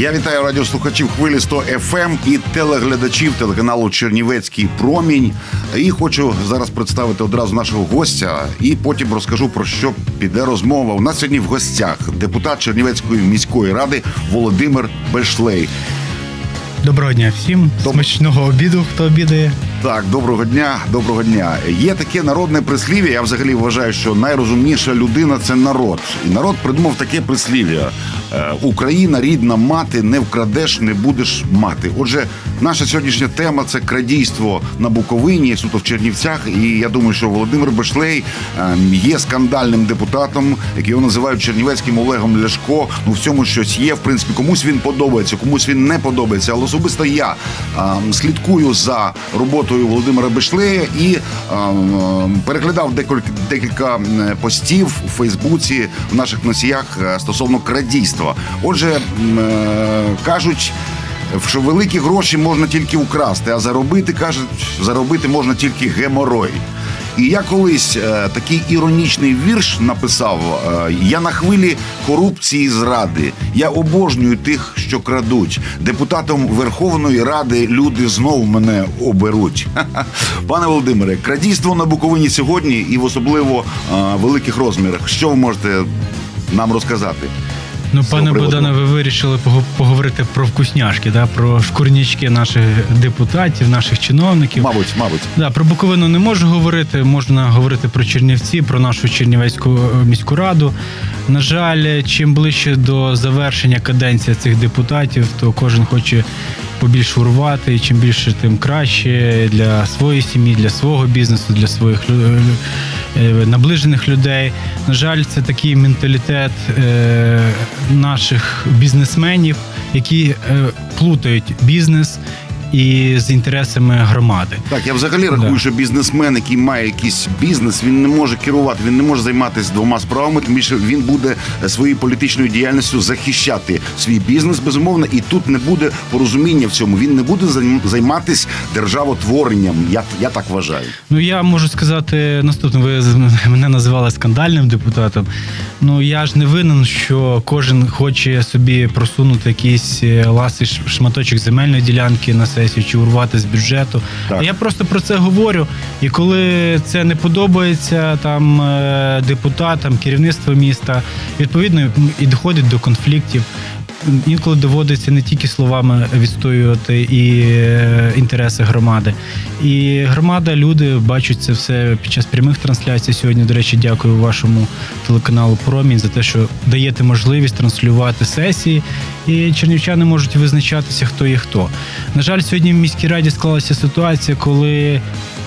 Я вітаю радіослухачів хвилі 100 FM і телеглядачів телеканалу Чернівецький промінь. І хочу зараз представити одразу нашого гостя, і потім розкажу про що піде розмова. У нас сьогодні в гостях депутат Чернівецької міської ради Володимир Бешлей. Доброго дня всім. Доб- Смачного обіду, хто обідає. Так, доброго дня, доброго дня. Є таке народне прислів'я. Я взагалі вважаю, що найрозумніша людина це народ. І народ придумав таке прислів'я: Е, Україна, рідна мати, не вкрадеш, не будеш мати. Отже, наша сьогоднішня тема це крадійство на Буковині, суто в Чернівцях. І я думаю, що Володимир Бешлей е, є скандальним депутатом, який його називають Чернівецьким Олегом Ляшко. Ну в цьому щось є. В принципі, комусь він подобається, комусь він не подобається. Але особисто я е, слідкую за роботою Володимира Бишлея і е, переглядав декілька постів у Фейсбуці в наших носіях е, стосовно крадійства. Отже, е, кажуть. Що великі гроші можна тільки украсти, а заробити кажуть, заробити можна тільки геморой. І я колись е, такий іронічний вірш написав: е, я на хвилі корупції зради. Я обожнюю тих, що крадуть. Депутатом Верховної Ради люди знов мене оберуть. Пане Володимире, крадійство на Буковині сьогодні і в особливо е, великих розмірах. Що ви можете нам розказати? Ну, пане. Богдане, ви вирішили поговорити про вкусняшки, да, про шкурнячки наших депутатів, наших чиновників. Мабуть, мабуть. Да, про Буковину не можу говорити. Можна говорити про Чернівці, про нашу Чернівецьку е, міську раду. На жаль, чим ближче до завершення каденції цих депутатів, то кожен хоче побільше урвати, чим більше, тим краще для своєї сім'ї, для свого бізнесу, для своїх лю- е, наближених людей. На жаль, це такий менталітет е, наших бізнесменів, які е, плутають бізнес і з інтересами громади. Так, я взагалі рахую, Да. що бізнесмен, який має якийсь бізнес, він не може керувати, він не може займатися двома справами. Тим більше він буде е, своєю політичною діяльністю захищати свій бізнес, безумовно, і тут не буде порозуміння в цьому. Він не буде займ- займатися державотворенням. Я, я так вважаю. Ну я можу сказати наступне. Ви мене називали скандальним депутатом. Ну я ж не винен, що кожен хоче собі просунути якийсь е, ласий шматочок земельної ділянки на сесію чи урвати з бюджету. Так. Я просто про це говорю. І коли це не подобається там е, депутатам, керівництву міста, відповідно і доходить до конфліктів. Інколи доводиться не тільки словами відстоювати і е, інтереси громади. І громада, люди бачать це все під час прямих трансляцій. Сьогодні, до речі, дякую вашому телеканалу Промінь за те, що даєте можливість транслювати сесії, і чернівчани можуть визначатися, хто є хто. На жаль, сьогодні в міській раді склалася ситуація, коли.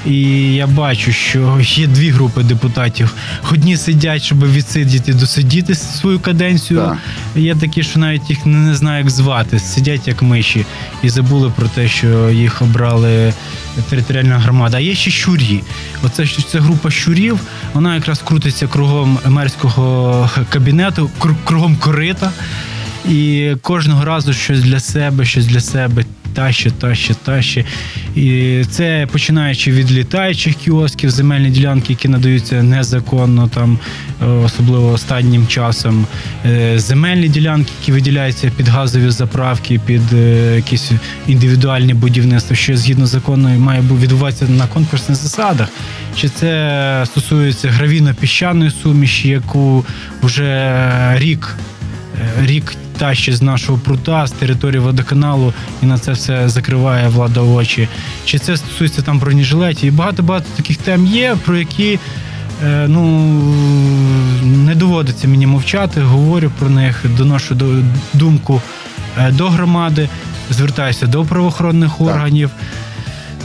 І я бачу, що є дві групи депутатів. Одні сидять, щоб відсидіти, досидіти свою каденцію. Так. Є такі, що навіть їх не, не знаю, як звати, сидять як миші і забули про те, що їх обрали територіальна громада. А є ще щурі. Оце ця група щурів. Вона якраз крутиться кругом мерського кабінету, кру- кругом корита. І кожного разу щось для себе, щось для себе. Таще, таще, таще. І це починаючи від літаючих кіосків, земельні ділянки, які надаються незаконно, там е, особливо останнім часом. Е, Земельні ділянки, які виділяються під газові заправки, під е, якісь індивідуальні будівництва, що згідно закону має бу- відбуватися на конкурсних засадах. Чи це стосується гравійно-піщаної суміші, яку вже рік рік тащить з нашого прута, з території водоканалу, і на це все закриває влада очі. Чи це стосується там бронежилетів? І багато-багато таких тем є, про які е, ну, не доводиться мені мовчати, говорю про них, доношу до- думку е, до громади, звертаюся до правоохоронних органів.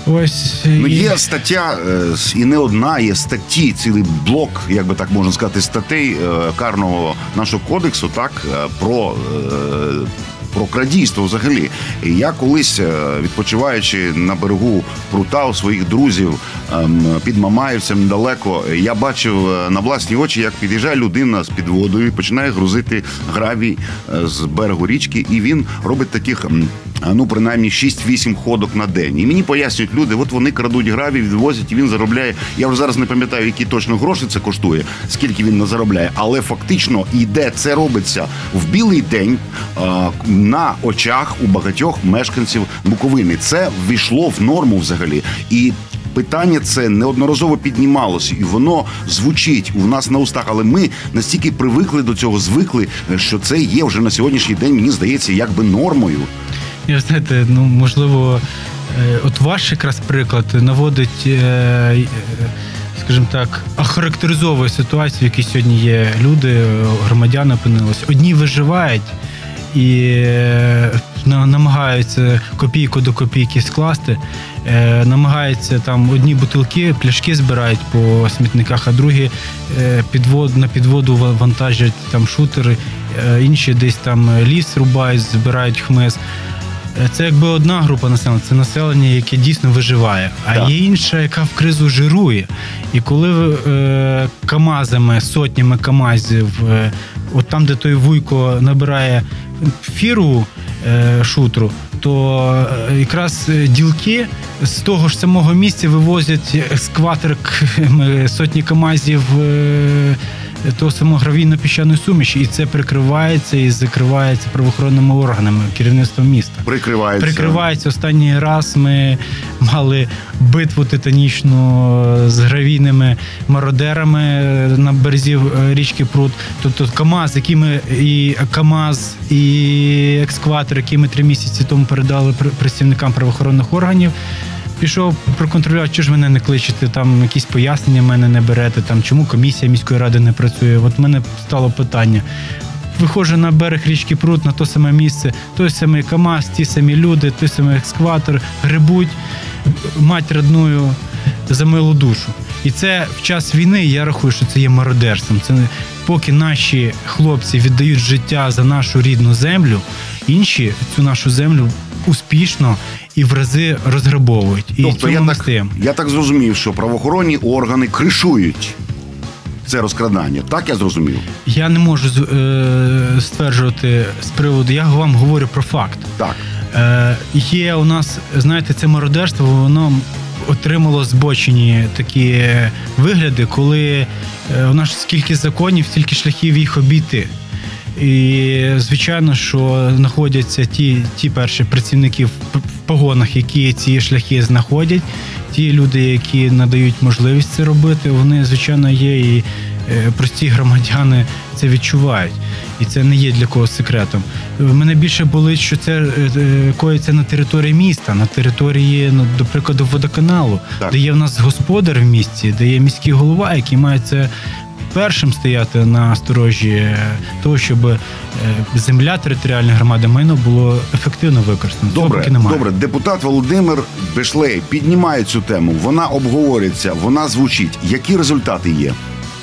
Ось Ну, і- є стаття, е, с- і не одна, є статті, цілий блок, як би так можна сказати, статей е, карного нашого кодексу, так, е, про. е, Про крадійство взагалі. І я колись, е, відпочиваючи на берегу прута у своїх друзів ем, під Мамаївцем недалеко, я бачив е, на власні очі, як під'їжджає людина з підводою і починає грузити гравій е, з берегу річки, і він робить таких м, ну принаймні 6-8 ходок на день. І мені пояснюють люди, от вони крадуть гравій, відвозять, і він заробляє. Я вже зараз не пам'ятаю, які точно гроші це коштує, скільки він не заробляє, але фактично йде це робиться в білий день а, на очах у багатьох мешканців Буковини. Це ввійшло в норму взагалі. І питання це неодноразово піднімалося, і воно звучить у нас на устах. Але ми настільки привикли до цього, звикли, що це є вже на сьогоднішній день. Мені здається, якби нормою. Я знаєте, ну можливо, е, от ваш якраз приклад наводить, е, е, скажімо так, охарактеризовує ситуацію, в якій сьогодні є люди, громадяни опинилися. Одні виживають і намагаються копійку до копійки скласти, намагаються там одні бутилки, пляшки збирають по смітниках, а другі підвод, на підводу ва- вантажать там шутери, інші десь там ліс рубають, збирають хмиз. Е, Це якби одна група населення, це населення, яке дійсно виживає. А Так. є інша, яка в кризу жирує. І коли е, КАМАЗами, сотнями КАМАЗів, е, от там, де той вуйко набирає фіру е, шутру, то е, якраз е, ділки з того ж самого місця вивозять скватер к- сотні КАМАЗів. Е, того самого гравійно-піщаної суміші, і це прикривається і закривається правоохоронними органами керівництвом міста. Прикривається. Прикривається останній раз. Ми мали битву титанічну з гравійними мародерами на березі е, річки Прут. Тобто КАМАЗ, який ми і КАМАЗ, і екскватор, який ми три місяці тому передали пр- працівникам правоохоронних органів. Пішов проконтролювати, чи ж мене не кличете, там якісь пояснення мене не берете, там чому комісія міської ради не працює. От в мене стало питання. Виходжу на берег річки Прут на то саме місце, той самий КАМАЗ, ті самі люди, той самий екскватор, грибуть мать родную за милу душу. І це в час війни я рахую, що це є мародерством. Це поки наші хлопці віддають життя за нашу рідну землю, інші цю нашу землю успішно і в рази розграбовують. І Тобто я так, я так зрозумів, що правоохоронні органи кришують це розкрадання. Так я зрозумів. Я не можу е, стверджувати з приводу, я вам говорю про факт. Так. Е, є у нас, знаєте, це мародерство, воно отримало збочені такі вигляди, коли е, у нас скільки законів, стільки шляхів їх обійти. І звичайно, що знаходяться ті, ті перші працівники в погонах, які ці шляхи знаходять. Ті люди, які надають можливість це робити, вони звичайно є і е, прості громадяни це відчувають. І це не є для когось секретом. Мене більше болить, що це е, е, коїться на території міста, на території, ну, до прикладу, водоканалу, Так. де є в нас господар в місті, де є міський голова, який має це першим стояти на сторожі того, щоб е, земля територіальної громади майно було ефективно використано. Добре, добре. Депутат Володимир Бешлей піднімає цю тему. Вона обговорюється, вона звучить. Які результати є?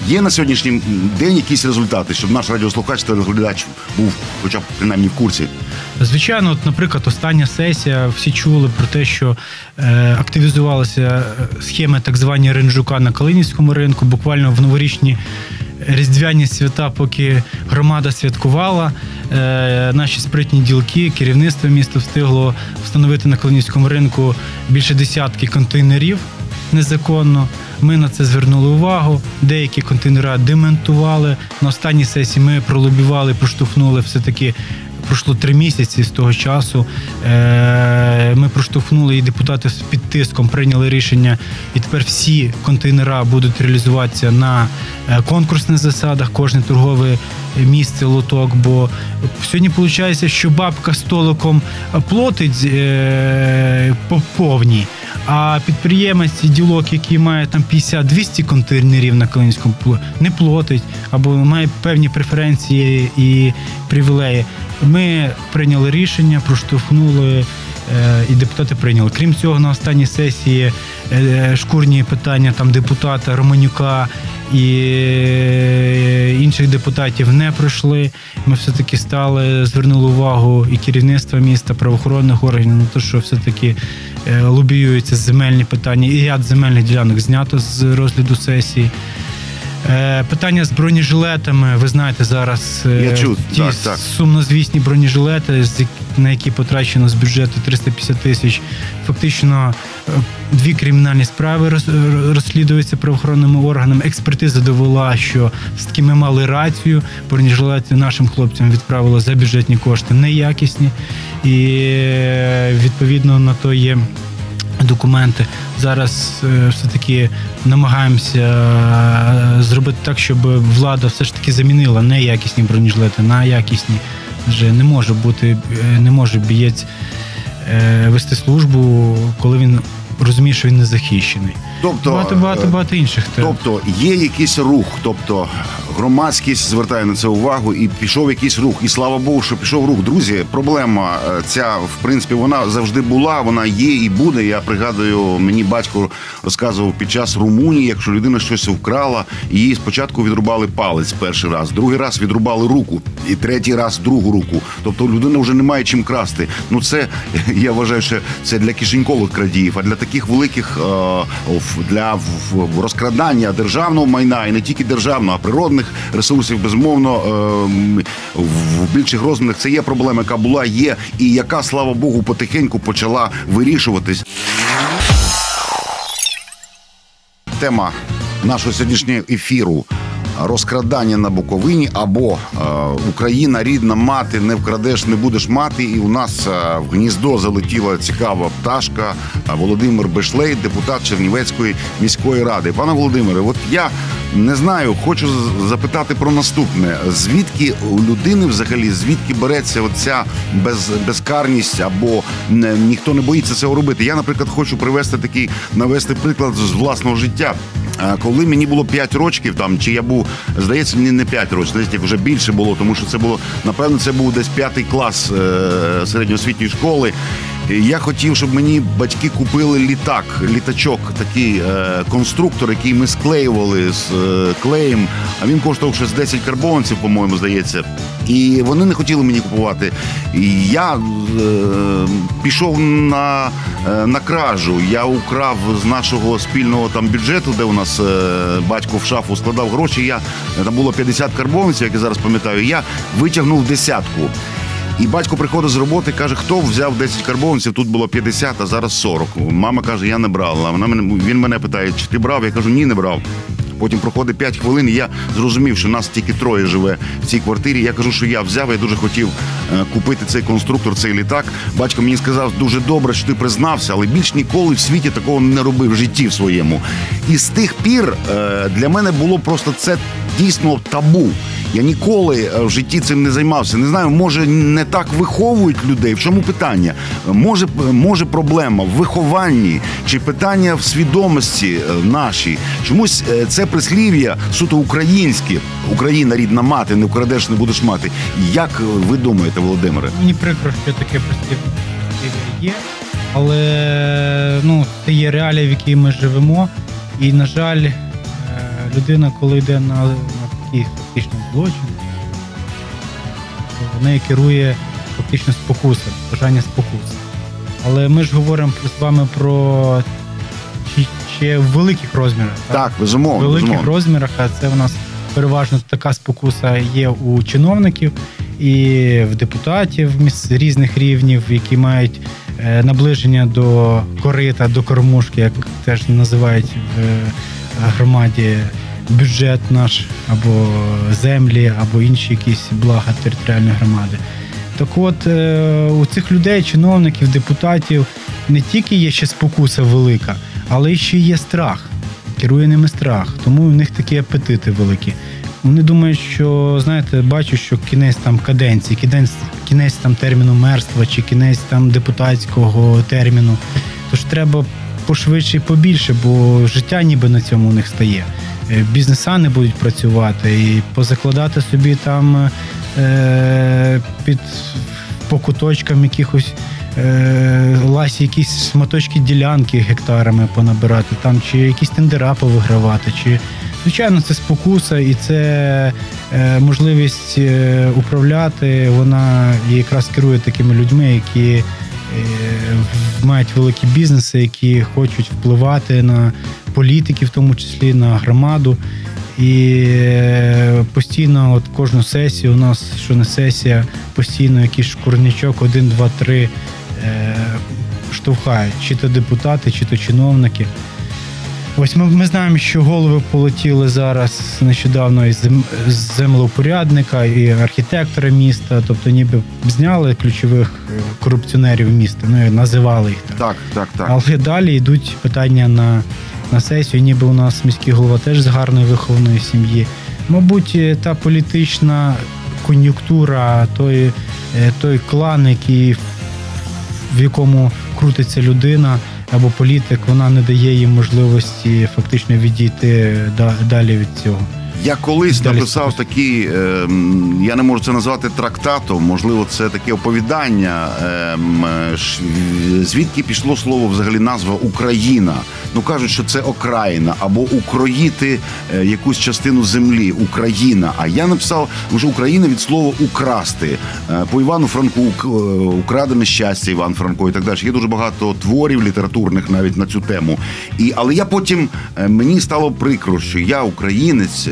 Є на сьогоднішній день якісь результати, щоб наш радіослухач та розглядач був, хоча б принаймні в курсі. Звичайно, от, наприклад, остання сесія, всі чули про те, що е, активізувалися е, схеми так звані ринжука на Калинівському ринку. Буквально в новорічні різдвяні свята, поки громада святкувала, е, наші спритні ділки, керівництво міста встигло встановити на Калинівському ринку більше десятки контейнерів незаконно. Ми на це звернули увагу. Деякі контейнери дементували. На останній сесії ми пролобівали, проштовхнули все-таки. Пройшло три місяці з того часу. Е, Ми проштовхнули і депутати під тиском прийняли рішення, і тепер всі контейнера будуть реалізуватися на е, конкурсних засадах, кожне торгове місце, лоток. Бо сьогодні виходить, що бабка столиком платить е, по повній. А підприємець і ділок, який має там 50-200 контейнерів на Калинському, не платить або має певні преференції і привілеї. Ми прийняли рішення, проштовхнули. е, І депутати прийняли. Крім цього, на останній сесії е, шкурні питання там депутата Романюка і е, інших депутатів не пройшли. Ми все-таки стали, звернули увагу і керівництва міста, правоохоронних органів на те, що все-таки е, лобіюються земельні питання, і ряд земельних ділянок знято з розгляду сесії. Е, Питання з бронежилетами. Ви знаєте зараз е, Я чув, ті так, так. сумнозвісні бронежилети, на які потрачено з бюджету 350 тисяч. Фактично е, дві кримінальні справи роз- розслідуються правоохоронними органами. Експертиза довела, що все-таки ми мали рацію. Бронежилети нашим хлопцям відправили за бюджетні кошти неякісні, і відповідно на то є документи. Зараз е, все-таки намагаємося е, зробити так, щоб влада все ж таки замінила неякісні бронежилети на якісні. Вже не може бути, е, не може бієць вести службу, коли він розуміє, що він не захищений. Тобто, багато багато е, багато інших тем. Тобто є якийсь рух, тобто громадськість звертає на це увагу і пішов якийсь рух. І слава Богу, що пішов рух. Друзі, проблема е, ця в принципі вона завжди була, вона є і буде. Я пригадую, мені батько розказував під час Румунії, якщо людина щось вкрала, їй спочатку відрубали палець перший раз, другий раз відрубали руку, і третій раз другу руку. Тобто людина вже не має чим красти. Ну це я вважаю, що це для кишенькових крадіїв, а для таких великих е, для розкрадання державного майна і не тільки державного, а природних ресурсів, безумовно, е, в більших розмірах це є проблема, яка була, є, і яка, слава Богу, потихеньку почала вирішуватись. Тема нашого сьогоднішнього ефіру. Розкрадання на Буковині або е, Україна рідна мати, не вкрадеш, не будеш мати. І у нас е, в гніздо залетіла цікава пташка е, Володимир Бешлей, депутат Чернівецької міської ради. Пане Володимире, от я не знаю, хочу запитати про наступне: звідки у людини взагалі звідки береться оця без, безкарність або не, ніхто не боїться цього робити? Я, наприклад, хочу привести такий навести приклад з власного життя. Коли мені було 5 років, там чи я був, здається, мені не 5 років, здається, вже більше було, тому що це було напевно, це був десь п'ятий клас е, середньоосвітньої школи. Я хотів, щоб мені батьки купили літак, літачок, такий е, конструктор, який ми склеювали з е, клеєм. А він коштував щось 10 карбованців, по-моєму, здається. І вони не хотіли мені купувати. І я е, пішов на, е, на кражу. Я украв з нашого спільного там бюджету, де у нас е, батько в шафу складав гроші. Я там було 50 карбованців, як я зараз пам'ятаю. Я витягнув десятку. І батько приходить з роботи, каже, хто взяв 10 карбованців, тут було 50, а зараз 40. Мама каже, я не брала. Вона мене він мене питає, чи ти брав? Я кажу, ні, не брав. Потім проходить 5 хвилин, і я зрозумів, що нас тільки троє живе в цій квартирі. Я кажу, що я взяв, я дуже хотів е, купити цей конструктор, цей літак. Батько мені сказав, дуже добре, що ти признався, але більш ніколи в світі такого не робив в житті в своєму. І з тих пір е, для мене було просто це дійсно табу. Я ніколи е, в житті цим не займався. Не знаю, може не так виховують людей. В чому питання? Може, може проблема в вихованні чи питання в свідомості е, нашій? Чомусь е, це прислів'я суто українське. Україна рідна мати, не вкрадеш, не будеш мати. Як е, ви думаєте, Володимире? Мені прикро, що таке прислів'я є, але ну, це є реалія, в якій ми живемо. І, на жаль, е, людина, коли йде на, на такий фактично злочин, нею керує фактично спокуса, бажання спокуси. Але ми ж говоримо з вами про чи, ще в великих розмірах. Так, безумовно. в великих безумовно. розмірах, а це у нас переважно така спокуса є у чиновників і в депутатів міс- різних рівнів, які мають е, наближення до корита, до кормушки, як теж називають в е, громаді. Бюджет наш або землі, або інші якісь блага територіальної громади. Так от е, у цих людей, чиновників, депутатів, не тільки є ще спокуса велика, але ще є страх. Керує ними страх, тому у них такі апетити великі. Вони думають, що знаєте, бачу, що кінець там каденції, кінець, кінець там терміну мерства чи кінець там депутатського терміну. Тож треба пошвидше і побільше, бо життя ніби на цьому у них стає. Е, Бізнеса не будуть працювати і позакладати собі там е, під по куточкам якихось е, ласі, якісь шматочки ділянки гектарами понабирати, там чи якісь тендера повигравати, чи звичайно це спокуса і це е, можливість е, управляти. Вона якраз керує такими людьми, які мають великі бізнеси, які хочуть впливати на політиків, в тому числі на громаду. І е, постійно, от кожну сесію, у нас що не сесія, постійно якийсь шкурнячок, один, два, три е, штовхають, чи то депутати, чи то чиновники. Ось ми, ми знаємо, що голови полетіли зараз нещодавно із землеупорядника і архітектора міста, тобто ніби зняли ключових е, корупціонерів міста, ну називали їх так. Так, так, так. Але далі йдуть питання на, на сесію, ніби у нас міський голова теж з гарної вихованої сім'ї. Мабуть, е, та політична кон'юнктура, той, е, той клан, який, в якому крутиться людина або політик, вона не дає їм можливості фактично відійти далі від цього. Я колись Далі написав спокійно. такий, е, я не можу це назвати трактатом, можливо, це таке оповідання. ем, е, Звідки пішло слово взагалі назва Україна? Ну кажуть, що це окраїна або укроїти е, якусь частину землі, Україна. А я написав, що Україна від слова украсти. Е, По Івану Франку е, украдене щастя, Іван Франко і так далі. Є дуже багато творів літературних навіть на цю тему. І, але я потім мені стало прикро, що я, українець,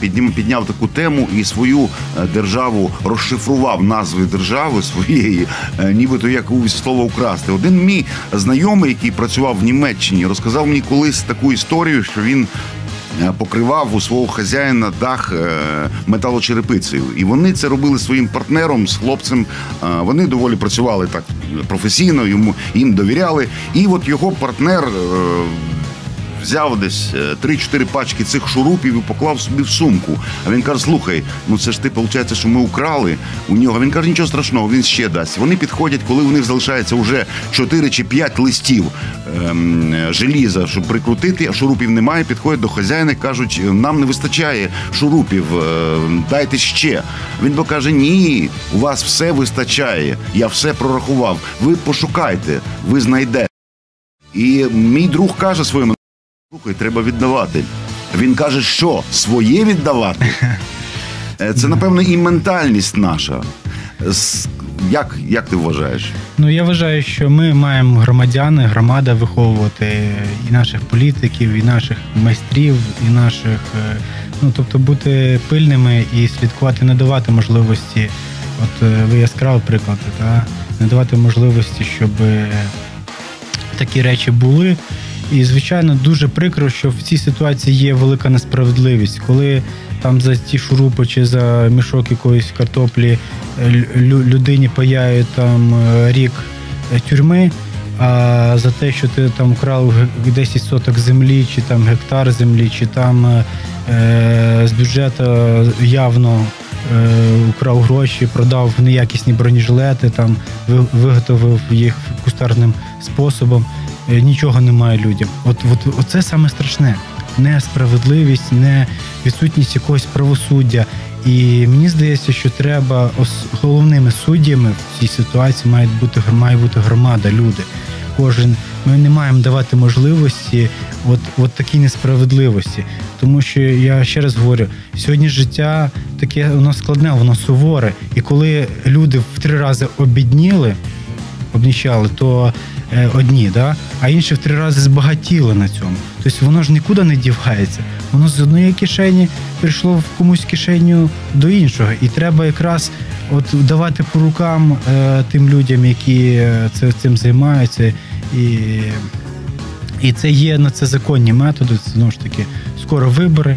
піднім, підняв таку тему і свою державу розшифрував назви держави своєї, нібито як у слово украсти. Один мій знайомий, який працював в Німеччині, розказав мені колись таку історію, що він. е, Покривав у свого хазяїна дах е, металочерепицею, і вони це робили своїм партнером з хлопцем. Е, Вони доволі працювали так професійно, йому їм довіряли. І от його партнер взяв десь е, 3-4 пачки цих шурупів і поклав собі в сумку. А він каже: слухай, ну це ж ти виходить, що ми украли у нього. Він каже, нічого страшного, він ще дасть. Вони підходять, коли у них залишається вже 4 чи 5 листів ем, желіза, щоб прикрутити, а шурупів немає. Підходять до хазяїна, кажуть, нам не вистачає шурупів, е, дайте ще. Він бо каже: ні, у вас все вистачає. Я все прорахував. Ви пошукайте, ви знайдете. І мій друг каже своєму слухай, треба віддавати. Він каже, що своє віддавати. Е, Це, напевно, і ментальність наша. Як, як ти вважаєш? Ну я вважаю, що ми маємо громадяни, громада виховувати і наших політиків, і наших майстрів, і наших, е, ну тобто бути пильними і слідкувати, не давати можливості. От е, ви яскравий приклад, та не давати можливості, щоб такі речі були. І звичайно дуже прикро, що в цій ситуації є велика несправедливість, коли там за ті шурупи чи за мішок якоїсь картоплі е, людині паяють там е, рік е, тюрми. А за те, що ти там вкрав г- 10 соток землі, чи там гектар землі, чи там е, з бюджету явно е, украв гроші, продав неякісні бронежилети, там ви- виготовив їх кустарним способом. Е, Нічого немає людям. От, от оце саме страшне. Несправедливість, не відсутність якогось правосуддя. І мені здається, що треба головними суддями в цій ситуації має бути має бути громада, люди. Кожен ми не маємо давати можливості от, от такій несправедливості. Тому що я ще раз говорю, сьогодні життя таке воно складне, воно суворе. І коли люди в три рази обідніли, обніщали, то е, одні, да? а інші в три рази збагатіли на цьому. Тобто воно ж нікуди не дівається. Воно з однієї кишені прийшло в комусь кишеню до іншого. І треба якраз от давати по рукам е, тим людям, які е, це, цим займаються. І, і це є на це законні методи. Знову ж таки скоро вибори,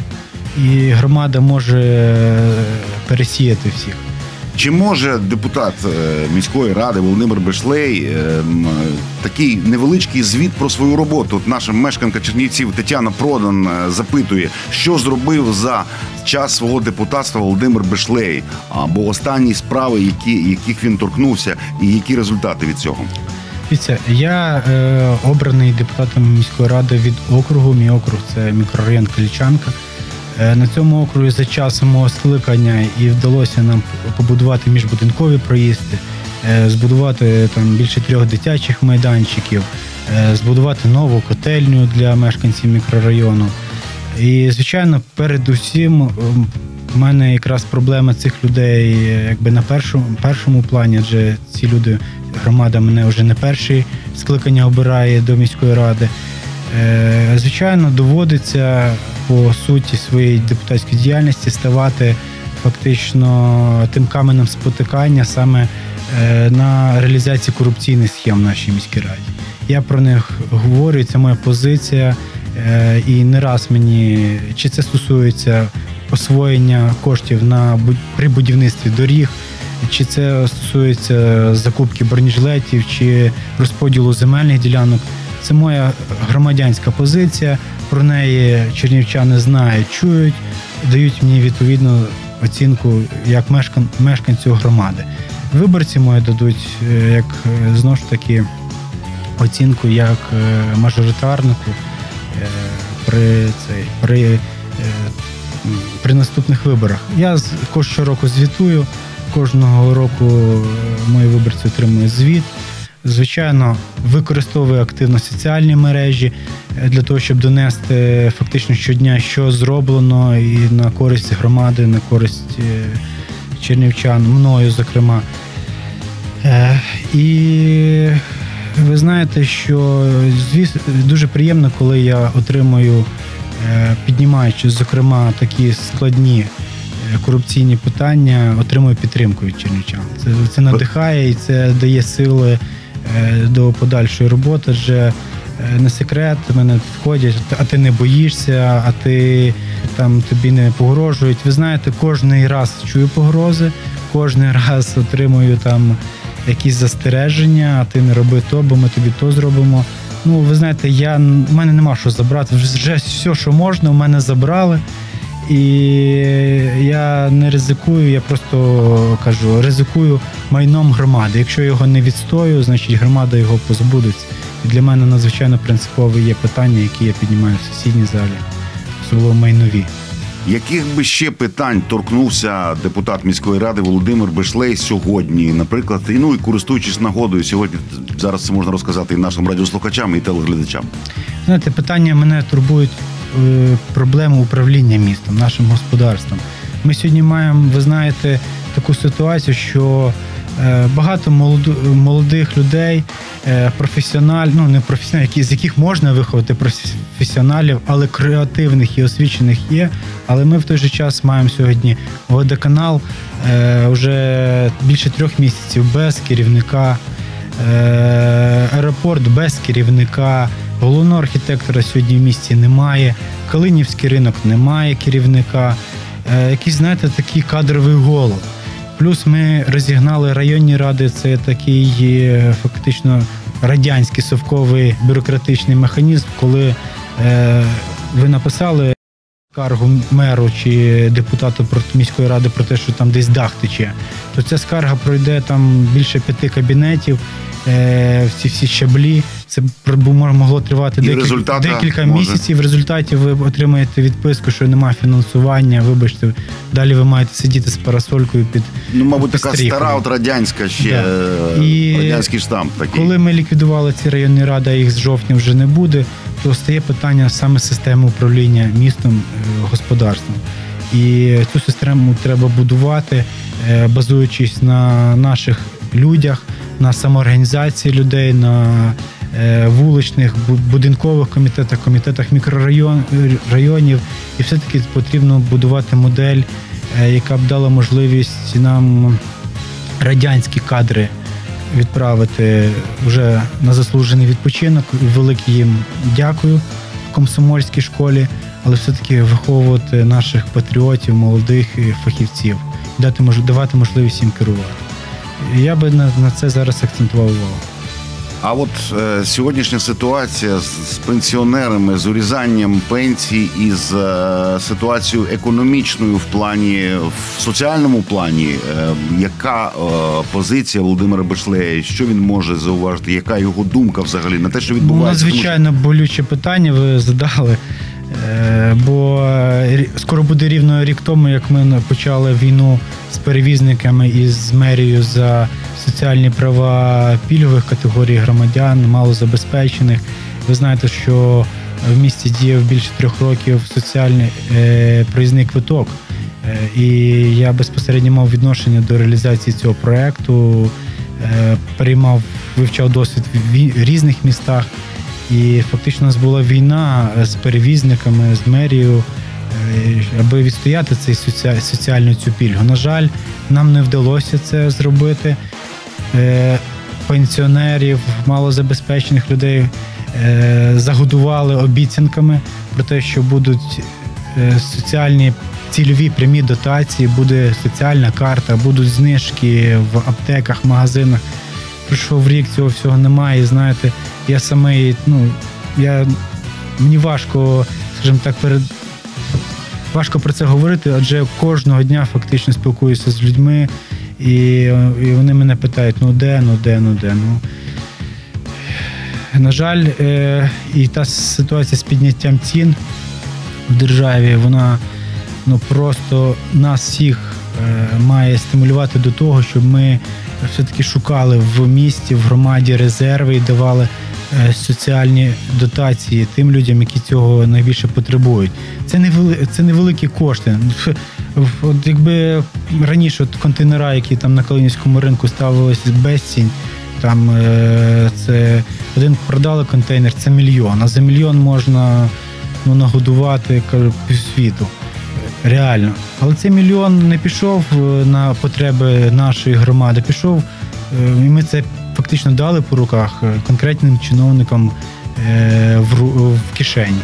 і громада може е, пересіяти всіх. Чи може депутат е, міської ради Володимир Бешлей е, е, такий невеличкий звіт про свою роботу? От наша мешканка Чернівців Тетяна Продан запитує, що зробив за час свого депутатства Володимир Бешлей, або останні справи, які, яких він торкнувся, і які результати від цього? Дивіться, я е, обраний депутатом міської ради від округу. Мій округ це мікрорайон Калічанка. Е, на цьому округі за час мого скликання і вдалося нам побудувати міжбудинкові проїзди, е, збудувати там більше трьох дитячих майданчиків, е, збудувати нову котельню для мешканців мікрорайону. І, звичайно, передусім в мене якраз проблема цих людей якби на першому, першому плані, адже ці люди, громада мене вже не перші скликання обирає до міської ради. Е, Звичайно, доводиться по суті своєї депутатської діяльності ставати фактично тим каменем спотикання саме е, на реалізації корупційних схем в нашій міській раді. Я про них говорю, це моя позиція. Е, І не раз мені чи це стосується освоєння коштів на при будівництві доріг, чи це стосується закупки бронежилетів, чи розподілу земельних ділянок. Це моя громадянська позиція. Про неї чернівчани знають, чують, дають мені відповідну оцінку як мешкан, мешканцю громади. Виборці мої дадуть е, як е, знову ж таки оцінку як е, мажоритарнику при цей при, при наступних виборах. Я з- ко- щороку звітую. Кожного року мої виборці отримують звіт. Звичайно, використовую активно соціальні мережі е, для того, щоб донести фактично щодня, що зроблено, і на користь громади, на користь е, чернівчан, мною, зокрема. Е, І ви знаєте, що звісно дуже приємно, коли я отримую, е, піднімаючи, зокрема, такі складні е, корупційні питання, отримую підтримку від чернівчан. Це, це надихає і це дає сили е, до подальшої роботи. Адже е, не секрет, мене входять, а ти не боїшся, а ти там тобі не погрожують. Ви знаєте, кожний раз чую погрози, кожний раз отримую там якісь застереження, а ти не роби то, бо ми тобі то зробимо. Ну, ви знаєте, я в мене нема що забрати. Вже все, що можна, в мене забрали. І я не ризикую, я просто кажу, ризикую майном громади. Якщо його не відстою, значить громада його позбудеться. І для мене надзвичайно принципове є питання, які я піднімаю в сусідній залі, особливо майнові. Яких би ще питань торкнувся депутат міської ради Володимир Бешлей сьогодні, наприклад, і ну і користуючись нагодою, сьогодні зараз це можна розказати і нашим радіослухачам, і телеглядачам. Знаєте, питання мене турбують е, проблеми управління містом, нашим господарством. Ми сьогодні маємо, ви знаєте, таку ситуацію, що е, багато молодих людей, е, професіоналів, ну не професіоналів, які, з яких можна виховати професіоналів, але креативних і освічених є. Але ми в той же час маємо сьогодні водоканал вже більше трьох місяців без керівника. Е, аеропорт без керівника, головного архітектора сьогодні в місті немає, Калинівський ринок немає керівника. Е, Якийсь, знаєте, такий кадровий голод. Плюс ми розігнали районні ради, це такий е, фактично радянський совковий бюрократичний механізм, коли ви написали скаргу меру чи депутату міської ради про те, що там десь дах тече, то ця скарга пройде там більше п'яти кабінетів, е, всі всі щаблі. Це могло тривати декілька, декілька місяців. В результаті ви отримаєте відписку, що немає фінансування. Вибачте, далі ви маєте сидіти з парасолькою під Ну, мабуть, така Постріхами. стара от радянська ще Да. е, І радянський штамп такий. коли ми ліквідували ці районні ради, їх з жовтня вже не буде, то стає питання саме системи управління містом, е, господарством. І цю систему треба будувати, е, базуючись на наших людях, на самоорганізації людей, на е, вуличних будинкових комітетах, комітетах мікрорайонів. І все-таки потрібно будувати модель, яка б дала можливість нам радянські кадри відправити вже на заслужений відпочинок. Велике їм дякую в комсомольській школі, але все-таки виховувати наших патріотів, молодих фахівців, дати давати можливість їм керувати. Я би на це зараз акцентував увагу. А от е, сьогоднішня ситуація з, з пенсіонерами, з урізанням пенсій і з е, ситуацією економічною в плані в соціальному плані, е, яка е, позиція Володимира Бешлея, що він може зауважити, яка його думка взагалі на те, що Ну, відбувається? Тому надзвичайно болюче питання ви задали. Е, Бо е, скоро буде рівно рік тому, як ми почали війну з перевізниками і з мерією за соціальні права пільгових категорій громадян, малозабезпечених. Ви знаєте, що в місті діяв більше трьох років соціальний е, проїзний квиток. Е, І я безпосередньо мав відношення до реалізації цього проекту, е, переймав, вивчав досвід в різних містах. І фактично у нас була війна з перевізниками, з мерією, е, аби відстояти цей соці- соціальну цю пільгу. На жаль, нам не вдалося це зробити. Е, Пенсіонерів, малозабезпечених людей е, загодували обіцянками про те, що будуть е, соціальні цільові прямі дотації, буде соціальна карта, будуть знижки в аптеках, магазинах. Пройшов рік, цього всього немає. І знаєте, я самий, ну я мені важко, скажімо так, перед важко про це говорити, адже кожного дня фактично спілкуюся з людьми, і, і вони мене питають: ну де, ну де, ну де. Ну на жаль, е, і та ситуація з підняттям цін в державі, вона ну просто нас всіх е, має стимулювати до того, щоб ми все-таки шукали в місті, в громаді резерви і давали соціальні дотації тим людям, які цього найбільше потребують. Це не це невеликі кошти. От якби раніше от контейнера, які там на Калинівському ринку ставилися безцінь, там е, це один продали контейнер, це мільйон. А за мільйон можна ну, нагодувати півсвіту. Реально. Але цей мільйон не пішов е, на потреби нашої громади, пішов, е, і ми це фактично дали по руках е, конкретним чиновникам е, в, в кишені.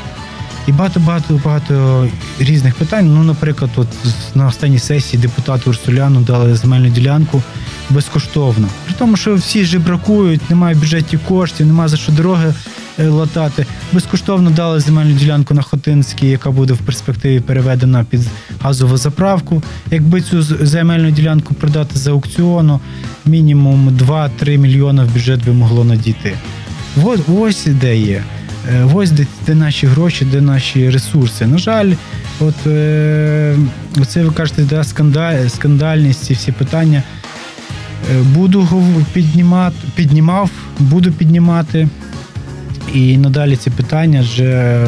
І багато багато різних питань. Ну, наприклад, от на останній сесії депутату Урсуляну дали земельну ділянку безкоштовно. При тому, що всі жебракують, немає в бюджеті коштів, немає за що дороги латати. Безкоштовно дали земельну ділянку на Хотинській, яка буде в перспективі переведена під газову заправку. Якби цю земельну ділянку продати за аукціону, мінімум 2-3 мільйони в бюджет би могло надійти. Ось, ось де. Е, Ось де, де наші гроші, де наші ресурси. На жаль, от е, оце ви кажете, да, скандаль, скандальність, ці всі питання. Е, Буду піднімати, піднімав, буду піднімати. І надалі ці питання, ж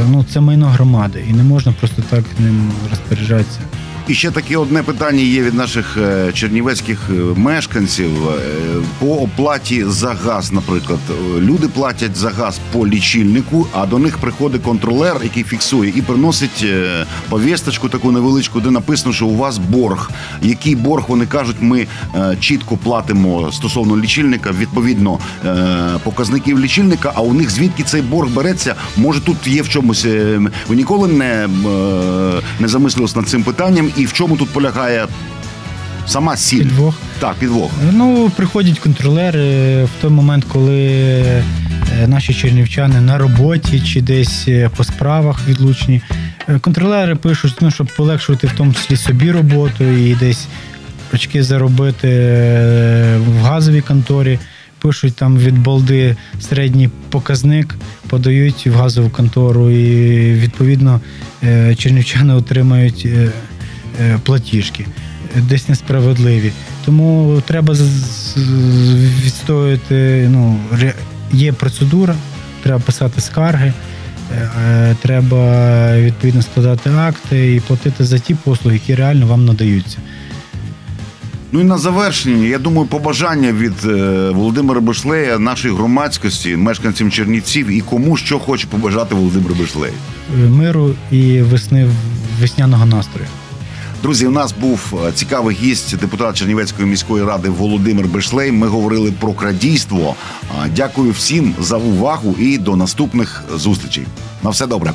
ну, це майно громади, і не можна просто так ним розпоряджатися. І ще таке одне питання є від наших е, чернівецьких е, мешканців Е, по оплаті за газ. Наприклад, люди платять за газ по лічильнику, а до них приходить контролер, який фіксує і приносить повісточку таку невеличку, де написано, що у вас борг. Який борг вони кажуть, ми чітко платимо стосовно лічильника, відповідно показників лічильника. А у них звідки цей борг береться? Може, тут є в чомусь. Ви ніколи не, не замислились над цим питанням, і в чому тут полягає сама сіль? Підвох. Так, підвох. Ну, приходять контролери в той момент, коли е, наші чернівчани на роботі чи десь е, по справах відлучні. Е, Контролери пишуть, ну, щоб полегшувати в тому числі собі роботу і десь очки заробити в газовій конторі. Пишуть там від балди середній показник, подають в газову контору, і відповідно чернівчани отримають платіжки десь несправедливі. Тому треба відстояти. Ну, є процедура, треба писати скарги, е, е, треба відповідно складати акти і платити за ті послуги, які реально вам надаються. Ну і на завершення, я думаю, побажання від е, Володимира Бишлея, нашої громадськості, мешканцям Чернівців і кому що хоче побажати Володимир Бишлей. Е, Миру і весни весняного настрою. Друзі, у нас був е, цікавий гість, депутат Чернівецької міської ради Володимир Бишлей. Ми говорили про крадійство. Дякую всім за увагу і до наступних зустрічей. На все добре.